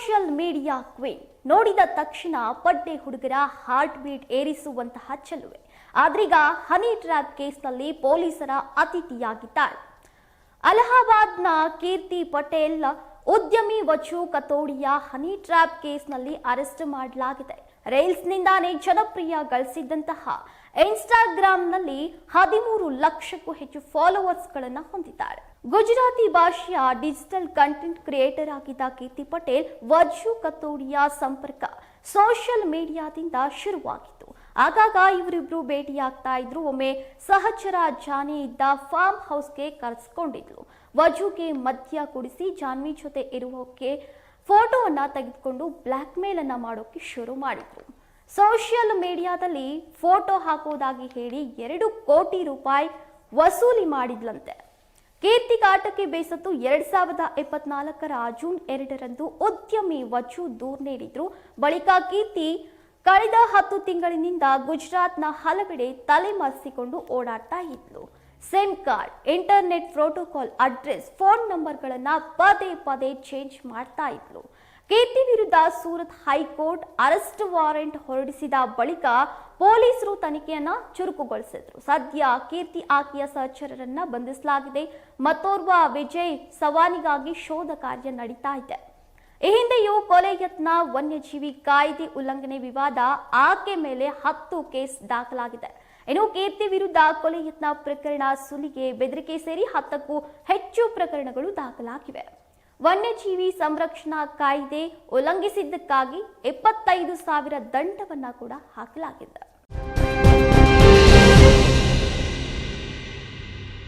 Social media queen ನೋಡಿದ ತಕ್ಷಣ ಪಡ್ಡೆ ಹುಡುಗರ ಹಾರ್ಟ್ ಬೀಟ್ ಏರಿಸುವಂತಹ ಚೆಲುವೆ. ಆದ್ರೀಗ ಹನಿ ಟ್ರ್ಯಾಪ್ ಕೇಸ್ನಲ್ಲಿ ಪೊಲೀಸರ ಅತಿಥಿಯಾಗಿದ್ದಾಳೆ. ಅಲಹಾಬಾದ್ನ ಕೀರ್ತಿ ಪಟೇಲ್ ಉದ್ಯಮಿ ವಚು ಕತೋಡಿಯ ಹನಿ ಟ್ರ್ಯಾಪ್ ಕೇಸ್ನಲ್ಲಿ ಅರೆಸ್ಟ್ ಮಾಡಲಾಗಿದೆ. ರೈಲ್ಸ್ನಿಂದಾನೇ ಜನಪ್ರಿಯ ಗಳಿಸಿದ್ದಂತಹ ಇನ್ಸ್ಟಾಗ್ರಾಂನಲ್ಲಿ ಹದಿಮೂರು ಲಕ್ಷಕ್ಕೂ ಹೆಚ್ಚು ಫಾಲೋವರ್ಸ್ಗಳನ್ನು ಹೊಂದಿದ್ದಾರೆ. ಗುಜರಾತಿ ಭಾಷೆಯ ಡಿಜಿಟಲ್ ಕಂಟೆಂಟ್ ಕ್ರಿಯೇಟರ್ ಆಗಿದ್ದ ಕೀರ್ತಿ ಪಟೇಲ್ ವಜು ಕತೋಡಿಯ ಸಂಪರ್ಕ ಸೋಷಿಯಲ್ ಮೀಡಿಯಾದಿಂದ ಶುರುವಾಗಿತ್ತು. ಆಗಾಗ ಇವರಿಬ್ರು ಭೇಟಿಯಾಗ್ತಾ ಇದ್ರು. ಒಮ್ಮೆ ಸಹಚರ ಜಾನಿ ಇದ್ದ ಫಾರ್ಮ್ ಹೌಸ್ಗೆ ಕರೆಸ್ಕೊಂಡಿದ್ರು ವಜುಗೆ ಮದ್ಯ ಕುಡಿಸಿ ಜಾನ್ವಿ ಜೊತೆ ಇರುವಕ್ಕೆ ಫೋಟೋವನ್ನ ತೆಗೆದುಕೊಂಡು ಬ್ಲ್ಯಾಕ್ ಮೇಲ್ ಅನ್ನ ಮಾಡೋಕೆ ಶುರು ಮಾಡಿದ್ರು. ಸೋಷಿಯಲ್ ಮೀಡಿಯಾದಲ್ಲಿ ಫೋಟೋ ಹಾಕೋದಾಗಿ ಹೇಳಿ ಎರಡು ಕೋಟಿ ರೂಪಾಯಿ ವಸೂಲಿ ಮಾಡಿದ್ಲಂತೆ. ಕೀರ್ತಿ ಕಾಟಕ್ಕೆ ಬೇಸತ್ತು ಎರಡ್ ಸಾವಿರದ ಇಪ್ಪತ್ನಾಲ್ಕರ ಜೂನ್ ಎರಡರಂದು ಉದ್ಯಮಿ ವಜು ದೂರು ನೀಡಿದ್ರು. ಬಳಿಕ ಕೀರ್ತಿ ಕಳೆದ ಹತ್ತು ತಿಂಗಳಿನಿಂದ ಗುಜರಾತ್ನ ಹಲವೆಡೆ ತಲೆಮರೆಸಿಕೊಂಡು ಓಡಾಡ್ತಾ ಇದ್ಲು. SIM card, internet protocol address, phone ನಂಬರ್ಗಳನ್ನು ಪದೇ ಪದೇ ಚೇಂಜ್ ಮಾಡ್ತಾ ಇದ್ಲು. ಕೀರ್ತಿ ವಿರುದ್ಧ ಸೂರತ್ ಹೈಕೋರ್ಟ್ ಅರೆಸ್ಟ್ ವಾರೆಂಟ್ ಹೊರಡಿಸಿದ ಬಳಿಕ ಪೊಲೀಸರು ತನಿಖೆಯನ್ನ ಚುರುಕುಗೊಳಿಸಿದ್ರು. ಸದ್ಯ ಕೀರ್ತಿ ಆಕೆಯ ಸಹಚರರನ್ನ ಬಂಧಿಸಲಾಗಿದೆ. ಮತ್ತೋರ್ವ ವಿಜಯ್ ಸವಾನಿಗಾಗಿ ಶೋಧ ಕಾರ್ಯ ನಡೀತಾ ಇದೆ. ಈ ಹಿಂದೆಯೂ ಕೊಲೆ ಯತ್ನ ವನ್ಯಜೀವಿ ಕಾಯ್ದೆ ಉಲ್ಲಂಘನೆ ವಿವಾದ ಆಕೆ ಮೇಲೆ ಹತ್ತು ಕೇಸ್ ದಾಖಲಾಗಿದೆ. ಇನ್ನು ಕೀರ್ತಿ ವಿರುದ್ಧ ಕೊಲೆ ಯತ್ನ ಪ್ರಕರಣ ಸುಲಿಗೆ ಬೆದರಿಕೆ ಸೇರಿ ಹತ್ತಕ್ಕೂ ಹೆಚ್ಚು ಪ್ರಕರಣಗಳು ದಾಖಲಾಗಿವೆ. ವನ್ಯಜೀವಿ ಸಂರಕ್ಷಣಾ ಕಾಯ್ದೆ ಉಲ್ಲಂಘಿಸಿದ್ದಕ್ಕಾಗಿ ಇಪ್ಪತ್ತೈದು ಸಾವಿರ ದಂಡವನ್ನ ಕೂಡ ಹಾಕಲಾಗಿದೆ.